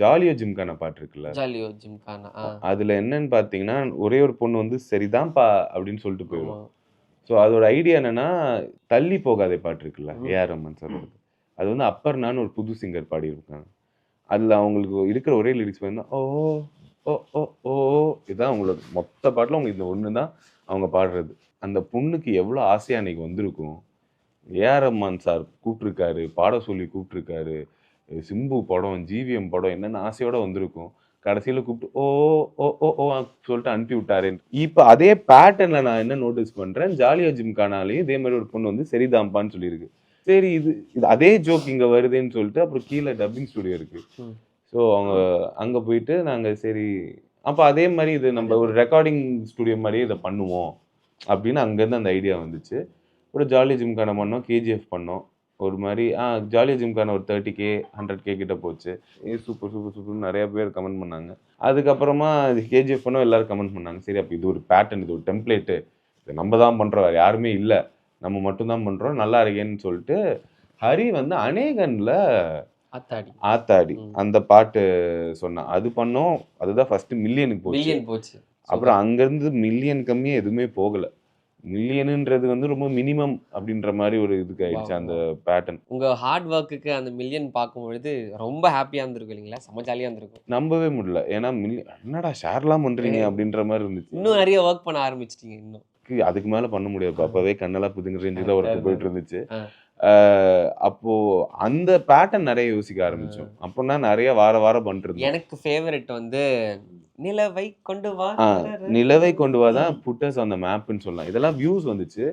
ஜாலியோ gymkhana பாட்டு இருக்குல்ல? ஜாலியோ ஜிம்கானா அதுல என்னன்னு பாத்தீங்கன்னா ஒரே ஒரு பொண்ணு வந்து சரிதான்ப்பா அப்படின்னு சொல்லிட்டு போயிடும். ஸோ அதோட ஐடியா என்னன்னா தள்ளி போகாதே பாட்டு இருக்குல்ல. ஏஆர் ரஹ்மான் சார் அது வந்து அப்பர்னான்னு ஒரு புது சிங்கர் பாடியிருக்காங்க. அதுல அவங்களுக்கு இருக்கிற ஒரே லிரிக்ஸ் வந்து ஓ ஓ ஓ ஓ இதுதான் அவங்களோட மொத்த பாட்டில் அவங்க இந்த ஒன்று தான் அவங்க பாடுறது. அந்த பொண்ணுக்கு எவ்வளோ ஆசையா அன்னைக்கு வந்திருக்கும்? ஏஆர் ரஹ்மான் சார் கூப்பிட்ருக்காரு பாட சொல்லி கூப்பிட்ருக்காரு சிம்பு படம் ஜிவிஎம் படம் என்னென்ன ஆசையோட வந்திருக்கும். கடைசியில் கூப்பிட்டு ஓ ஓ ஓ ஓ சொல்லிட்டு அனுப்பி விட்டாரு இப்போ அதே பேட்டர்னில் நான் என்ன நோட்டீஸ் பண்ணுறேன் ஜாலியா ஜிம்கானாலையும் இதே மாதிரி ஒரு பொண்ணு வந்து சரிதாம்பான்னு சொல்லியிருக்கு. சரி இது இது அதே ஜோக் இங்கே வருதுன்னு சொல்லிட்டு அப்புறம் கீழே டப்பிங் ஸ்டுடியோ இருக்கு. ம். ஸோ அவங்க அங்கே போயிட்டு நாங்கள் சரி அப்போ அதே மாதிரி இது நம்ம ஒரு ரெக்கார்டிங் ஸ்டுடியோ மாதிரியே இதை பண்ணுவோம் அப்படின்னு அங்கேருந்து அந்த ஐடியா வந்துச்சு. ஒரு ஜாலி ஜிம்கான பண்ணோம் கேஜிஎஃப் பண்ணோம். ஒரு மாதிரி ஆ ஜாலி ஜிம்கான ஒரு தேர்ட்டி கே ஹண்ட்ரட் கே கிட்ட போச்சு. ஏ சூப்பர் சூப்பர் சூப்பர் நிறைய பேர் கமெண்ட் பண்ணாங்க. அதுக்கப்புறமா கேஜிஎஃப் எல்லாரும் கமெண்ட் பண்ணாங்க. சரி அப்போ இது ஒரு பேட்டர்ன் இது ஒரு டெம்ப்ளேட்டு இது நம்ம தான் பண்ணுறோம் வேறு யாருமே இல்லை. நம்ம மட்டும்தான் பண்ணுறோம் நல்லா இருக்கேன்னு சொல்லிட்டு ஹரி வந்து அநேகன்ல ஆத்தாடி. ஆத்தாடி. அந்த பாட்டு சொன்னான். அது பண்ணோம் அதுதான் ஃபர்ஸ்ட் மில்லியனுக்கு போச்சு. அப்புறம் அங்கேருந்து மில்லியன் கம்மியே எதுவுமே போகல. மில்லியனுன்றது வந்து ரொம்ப மினிமம் அப்படின்ற மாதிரி ஒரு இதுக்கு ஆயிடுச்சு. அந்த பேட்டர்ன் உங்க ஹார்ட் ஒர்க்குக்கு அந்த மில்லியன் பார்க்கும் பொழுது ரொம்ப ஹாப்பியா இருந்திருக்கும் இல்லைங்களா? செம்ம ஜாலியா இருந்திருக்கும். நம்பவே முடியல. ஏன்னா மில்லியன் என்னடா ஷேர்லாம் பண்றீங்க அப்படின்ற மாதிரி இருந்துச்சு. இன்னும் நிறைய ஒர்க் பண்ண ஆரம்பிச்சிட்டீங்க இன்னும். அதுக்கு மேல பண்ண முடியாது. அப்பவே கண்ணெல்லாம் புதுங்க தான் ஒர்க் போயிட்டு இருந்துச்சு அப்போ அந்த பேட்டர்ன் நிறைய யோசிக்க ஆரம்பிச்சோம். அப்போனா நிறைய வார வாரம் பண்ணிட்டு எனக்கு ஃபேவரட் வந்து நிலவை கொண்டு வா நிலவை கொண்டு வா தான் புட்டர்ஸ் அந்த மேப்னு சொல்லலாம் இதெல்லாம் வியூஸ் வந்துச்சு.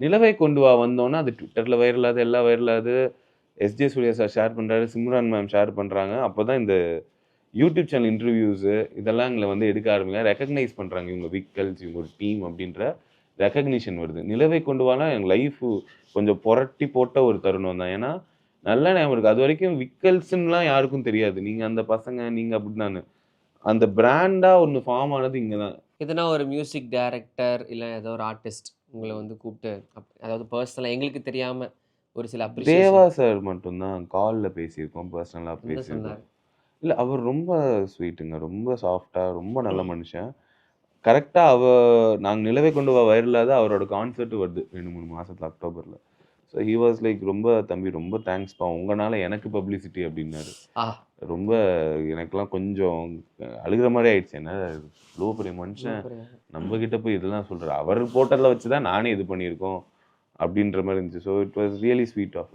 நிலவை கொண்டு வா வந்தோன்னா அது ட்விட்டரில் வைரல் ஆகுது எல்லாம் வைரல் ஆகுது. எஸ்ஜே சூர்யா சார் ஷேர் பண்ணுறாரு சிம்ரான் மேம் ஷேர் பண்ணுறாங்க அப்போ தான் இந்த யூடியூப் சேனல் இன்டர்வியூஸு இதெல்லாம் எங்களை வந்து எடுக்க ஆரம்பிங்க ரெக்கக்னைஸ் பண்ணுறாங்க இவங்க விக்கல்ஸ் இவங்க ஒரு டீம் அப்படின்ற ரெக்கக்னிஷன் வருது. நிலவை கொண்டு வானா எங்கள் லைஃப் கொஞ்சம் புரட்டி போட்ட ஒரு தருணம் தான். ஏன்னா நல்ல ஞாபகம் இருக்கு. அது வரைக்கும் விக்கல்ஸ்ன்னுலாம் யாருக்கும் தெரியாது. நீங்கள் அந்த பசங்க நீங்கள் அப்படின்னான்னு அந்த பிராண்டாக ஒன்று ஃபார்ம் ஆனது இங்கே தான் எதுனா ஒரு மியூசிக் டைரக்டர் இல்லை ஏதோ ஒரு ஆர்டிஸ்ட் உங்களை வந்து கூப்பிட்டு அப்- அதாவது பர்சனலாக எங்களுக்கு தெரியாம ஒரு சில தேவா சார் மட்டும்தான் காலில் பேசியிருக்கோம் பர்சனலாக பேசியிருக்கோம். இல்லை அவர் ரொம்ப ஸ்வீட்டுங்க ரொம்ப சாஃப்டாக ரொம்ப நல்ல மனுஷன். கரெக்டாக அவ நாங்கள் நிலவை கொண்டு வா வைரலாத அவரோட கான்சர்ட் வருது ரெண்டு மூணு மாசத்துல அக்டோபரில். ஸோ ஹி வாஸ் லைக் ரொம்ப தம்பி ரொம்ப தேங்க்ஸ்ப்பா உங்களால எனக்கு பப்ளிசிட்டி அப்படின்னாரு. ரொம்ப எனக்கெல்லாம் கொஞ்சம் அழுகிற மாதிரி ஆயிடுச்சு. என்ன இவ்வளோ பெரிய மனுஷன். நம்ம கிட்ட போய் இதெல்லாம் சொல்றாரு. அவர் போட்டதில் வச்சு தான் நானே இது பண்ணியிருக்கோம் அப்படின்ற மாதிரி இருந்துச்சு. So it was really sweet of